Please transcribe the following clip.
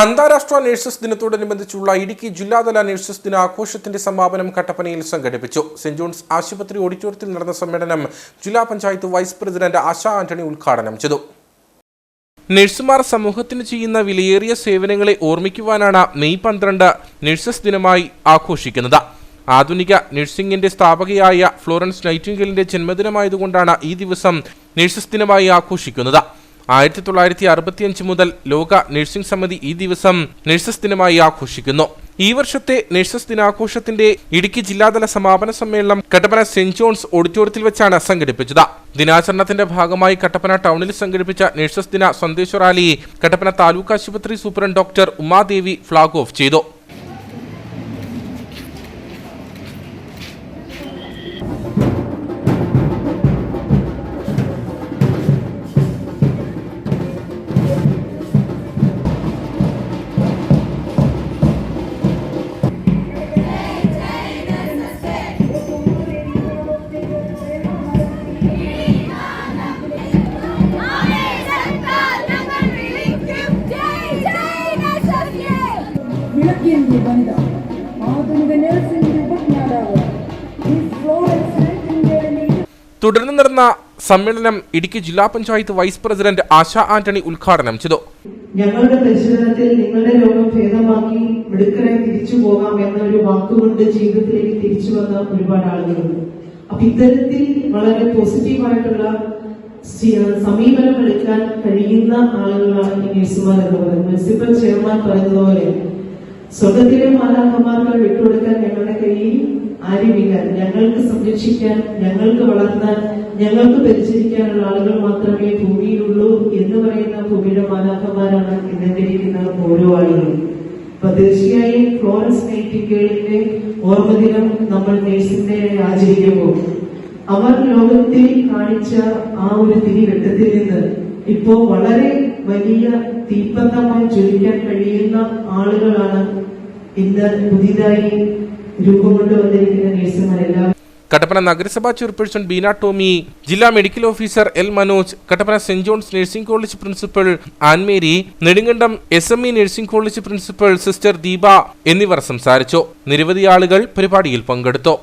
അന്താരാഷ്ട്ര നഴ്സസ് ദിനത്തോടനുബന്ധിച്ചുള്ള ഇടുക്കി ജില്ലാതല നഴ്സസ് ദിനാഘോഷത്തിന്റെ സമാപനം കട്ടപ്പനയിൽ സംഘടിപ്പിച്ചു. സെന്റ് ജോൺസ് ആശുപത്രി ഓഡിറ്റോറിയത്തിൽ നടന്ന സമ്മേളനം ജില്ലാ പഞ്ചായത്ത് വൈസ് പ്രസിഡന്റ് ആശാ ആന്റണി ഉദ്ഘാടനം ചെയ്തു. നഴ്സുമാർ സമൂഹത്തിന് ചെയ്യുന്ന വിലയേറിയ സേവനങ്ങളെ ഓർമ്മിക്കുവാനാണ് മെയ് പന്ത്രണ്ട് നഴ്സസ് ദിനമായി ആഘോഷിക്കുന്നത്. ആധുനിക നഴ്സിംഗിന്റെ സ്ഥാപകയായ ഫ്ലോറൻസ് നൈറ്റിംഗലിന്റെ ജന്മദിനമായതുകൊണ്ടാണ് ഈ ദിവസം നഴ്സസ് ദിനമായി ആഘോഷിക്കുന്നത്. ആയിരത്തി തൊള്ളായിരത്തി അറുപത്തിയഞ്ച് മുതൽ ലോക നഴ്സിംഗ് സമിതി ഈ ദിവസം നഴ്സസ് ദിനമായി ആഘോഷിക്കുന്നു. ഈ വർഷത്തെ നഴ്സസ് ദിനാഘോഷത്തിന്റെ ഇടുക്കി ജില്ലാതല സമാപന സമ്മേളനം കട്ടപ്പന സെന്റ് ജോൺസ് ഓഡിറ്റോറിയത്തിൽ വെച്ചാണ് സംഘടിപ്പിച്ചത്. ദിനാചരണത്തിന്റെ ഭാഗമായി കട്ടപ്പന ടൗണിൽ സംഘടിപ്പിച്ച നഴ്സസ് ദിന സന്ദേശ റാലി കട്ടപ്പന താലൂക്ക് ആശുപത്രി superintendent doctor Umadevi flag off ചെയ്തു. വിളക്കിന്റെ വനിത ആധുനിക നഴ്സിംഗ് ഉപജ്ഞാതാവ് തുടർന്ന് നടന്ന സമ്മേളനം ഇടുക്കി ജില്ലാ പഞ്ചായത്ത് വൈസ് പ്രസിഡന്റ് ആശ ആന്റണി ഉദ്ഘാടനം ചെയ്തു. ഞങ്ങളുടെ പരിശീലനത്തിൽ നിങ്ങളുടെ രോഗം ഭേദമാക്കി മിടുക്കരായി തിരിച്ചു പോകാം എന്നൊരു വാക്കുകൊണ്ട് ജീവിതത്തിലേക്ക് തിരിച്ചു വന്ന ഒരുപാട് ആളുകളുണ്ട്. അപ്പൊ ഇത്തരത്തിൽ വളരെ പോസിറ്റീവായിട്ടുള്ള സമീപനം എടുക്കാൻ കഴിയുന്ന ആളുകളാണ് ഈ നഴ്സുമാർ എന്ന് പറയുന്നത്. മുനിസിപ്പൽ ചെയർമാൻ പറയുന്നതുപോലെ സ്വർഗത്തിലെ മാലാഖമാർക്ക് വിട്ടുകൊടുക്കാൻ ഞങ്ങളുടെ കയ്യിൽ ആരുമില്ല. ഞങ്ങൾക്ക് സംരക്ഷിക്കാൻ ഞങ്ങൾക്ക് വളർത്താൻ ഞങ്ങൾക്ക് പരിചരിക്കാനുള്ള ആളുകൾ മാത്രമേ ഭൂമിയിലുള്ളൂ എന്ന് പറയുന്ന ഭൂമിയുടെ മാലാഖമാരാണ് ഇന്നിരിക്കുന്ന ഓരോ ആളുകളും. അപ്പൊ തീർച്ചയായും ഫ്ലോറൻസ് നൈറ്റിംഗേളിന്റെ ഓർമ്മദിനം നമ്മൾ നേഴ്സിന്റെ ആചരിക്കുമ്പോൾ അവർ ലോകത്തിൽ കാണിച്ച ആ ഒരു തിരിവെട്ടത്തിൽ നിന്ന് ഇപ്പോ വളരെ വലിയ തീപ്പന്തമായി ചുരുക്കാൻ കഴിയുന്ന ആളുകളാണ് ഇന്ന് പുതിയതായി രൂപം കൊണ്ടുവന്നിരിക്കുന്ന നേഴ്സുമാരെല്ലാം കട്ടപ്പന നഗരസഭാ ചെയർപേഴ്സൺ ബീന ടോമി ജില്ലാ medical officer L Manoj Kattappana saint John's nursing college principal Annmary Nedumkandam S M E nursing college principal sister Deepa എന്നിവർ സംസാരിച്ചു. നിരവധി ആളുകൾ പരിപാടിയിൽ പങ്കെടുത്തു.